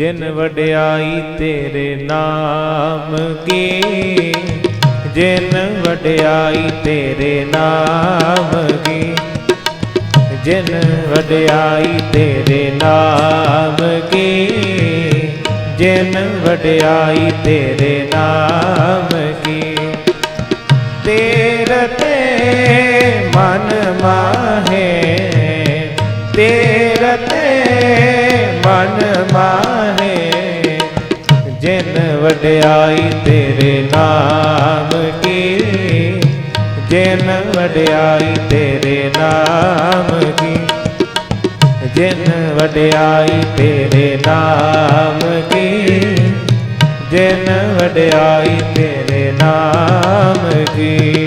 ਜਿਨ ਵਡਿਆਈ ਤੇਰੇ ਨਾਮ ਕੀ? ਜਿਨ ਵਡਿਆਈ ਤੇਰੇ ਨਾਮ ਕੀ? ਜਿਨ ਵਡਿਆਈ ਤੇਰੇ ਨਾਮ ਕੀ? ਜਿਨ ਵਡਿਆਈ ਤੇਰੇ ਨਾਮ ਕੀ? ਤੇਰੇ ਤੇ ਮਨ ਮਾਹੇ, ਤੇਰੇ ਤੇ ਮਨ ਮਾ ਵਡਿਆਈ ਤੇਰੇ ਨਾਮ ਕੀ? ਜਿਨ ਵਡਿਆਈ ਤੇਰੇ ਨਾਮ ਕੀ? ਜਿਨ ਵਡਿਆਈ ਤੇਰੇ ਨਾਮ ਕੀ? ਜਿਨ ਵਡਿਆਈ ਤੇਰੇ ਨਾਮ ਕੀ?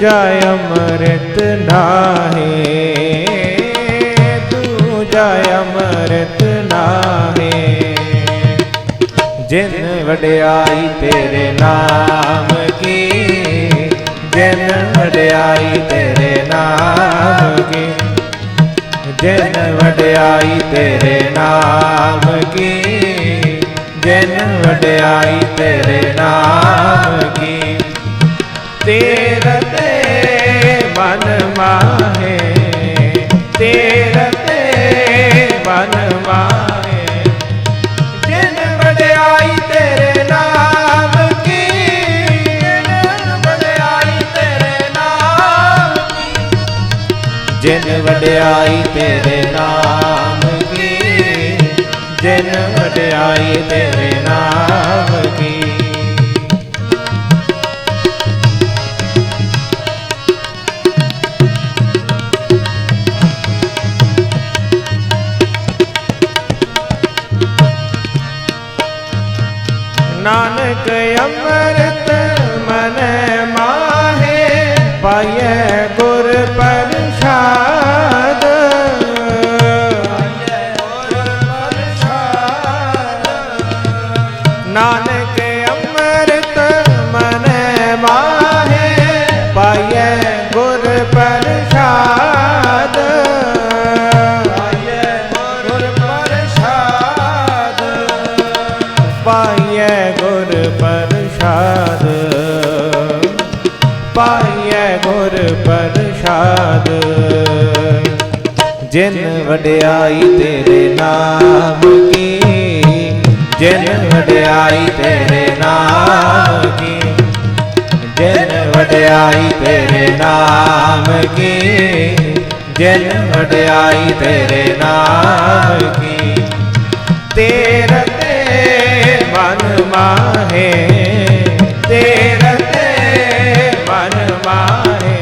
ਦੂਜਾ ਅੰਮ੍ਰਿਤ ਨਾਹੀ ਦੂਜਾ ਅੰਮ੍ਰਿਤ ਨਾਹੀ। ਜਿਨ ਵਡਿਆਈ ਤੇਰੇ ਨਾਮ ਕੀ, ਜਿਨ ਵਡਿਆਈ ਤੇਰੇ ਨਾਮ ਕੀ। ਜਿਨ ਵਡਿਆਈ ਤੇਰੇ ਨਾਮ ਕੀ, ਜਿਨ ਵਡਿਆਈ ਤੇਰੇ ਨਾਮ ਕੀ। ਤੇਰੇ ਮਨ ਮਾਹੇ, ਤੇਰੇ ਤੇ ਮਨ ਮਾਹੇ। ਜਿਨ ਵਡਿਆਈ ਤੇਰੇ ਨਾਮ ਕੀ, ਜਿਨ ਵਡਿਆਈ ਤੇਰੇ ਨਾਮ ਕੀ। ਜਿਨ ਵਡਿਆਈ ਤੇਰੇ ਨਾਮ ਕੀ, ਜਿਨ ਵਡਿਆਈ ਤੇਰੇ ਨਾਮ ਕੀ। ਨਾਨਕ ਅੰਮ੍ਰਿਤ ਮਨ ਮਾਹੇ ਪਾਇਐ ਪ੍ਰਸਾਦ ਪਾਈਐ ਗੁਰ ਪ੍ਰਸਾਦ ਜਿਨ ਵਡਿਆਈ ਤੇਰੇ ਨਾਮ ਕੀ, ਜਿਨ ਵਡਿਆਈ ਤੇਰੇ ਨਾਮ ਕੀ, ਜਿਨ ਵਡਿਆਈ ਤੇਰੇ ਨਾਮ ਕੀ, ਜਿਨ ਵਡਿਆਈ ਤੇਰੇ ਨਾਮ ਕੀ। ਤੇਰੇ ਤੇ ਮਨ ਮਾਹੇ, ਤੇਰੇ ਤੇ ਮਨ ਮਾਹੇ।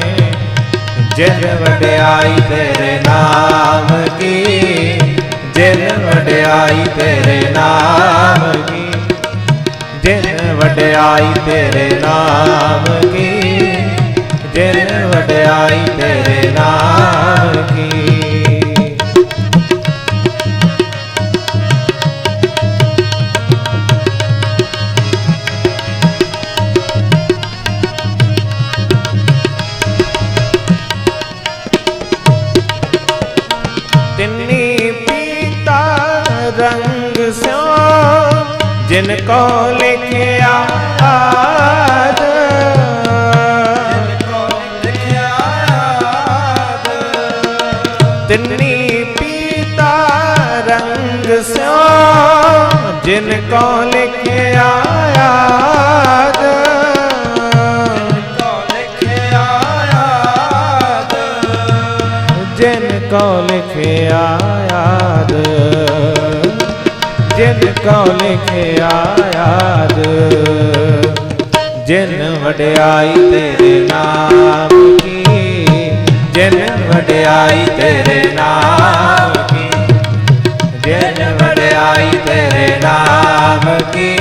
ਜਿਨ ਵਡਿਆਈ ਤੇਰੇ ਨਾਮ ਕੀ, ਜਿਨ ਵਡਿਆਈ ਤੇਰੇ ਨਾਮ ਕੀ। ਜਿਨ ਵਡਿਆਈ ਤੇਰੇ ਨਾਮ ਕੀ, ਜਿਨ ਵਡਿਆਈ ਤੇਰੇ ਨਾਮ ਕੀ। ਜਿਨ ਕੋ ਲਿਖਿਆ ਆਦ। ਤਿੰਨੀ ਪੀਤਾ ਰੰਗ ਸਿਓ, ਜਿਨ ਕੋ ਲਿਖਿਆ ਆਦ। ਜਿਨ ਕੋ ਲਿਖਿਆ ਯਾਦ ਜਿਨ ਕੋ ਲਿਖਿਆ ਯਾਦ ਜਿਨ ਵਡਿਆਈ ਤੇਰੇ ਨਾਮ ਕੀ, ਜਿਨ ਵਡਿਆਈ ਤੇਰੇ ਨਾਮ ਕੀ, ਜਿਨ ਵਡਿਆਈ ਤੇਰੇ ਨਾਮ ਕੀ,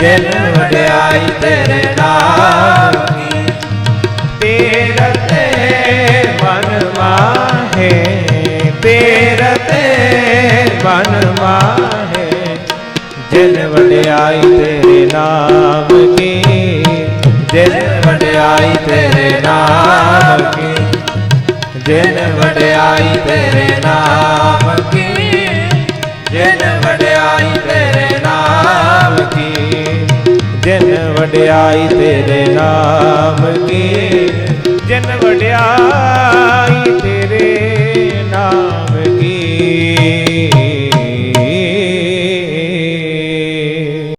ਜਿਨ ਵਡਿਆਈ ਤੇਰੇ ਨਾਮ ਕੀ। ਤੇਰਾ ਤੇ ਮਨ ਮਾਹੇ ਤੇਰਾ ਤੇ ਮਨ ਜਿਨ ਵਡਿਆਈ ਤੇਰੇ ਨਾਮ ਕੀ? ਜਿਨ ਵਡਿਆਈ ਤੇਰੇ ਨਾਮ ਕੀ? ਜਿਨ ਵਡਿਆਈ ਤੇਰੇ ਨਾਮ ਕੀ? ਜਿਨ ਵਡਿਆਈ ਤੇਰੇ ਨਾਮ ਕੀ? ਜਿਨ ਵਡਿਆਈ ਤੇਰੇ ਨਾਮ ਕੀ? ਜਿਨ ਵਡਿਆਈ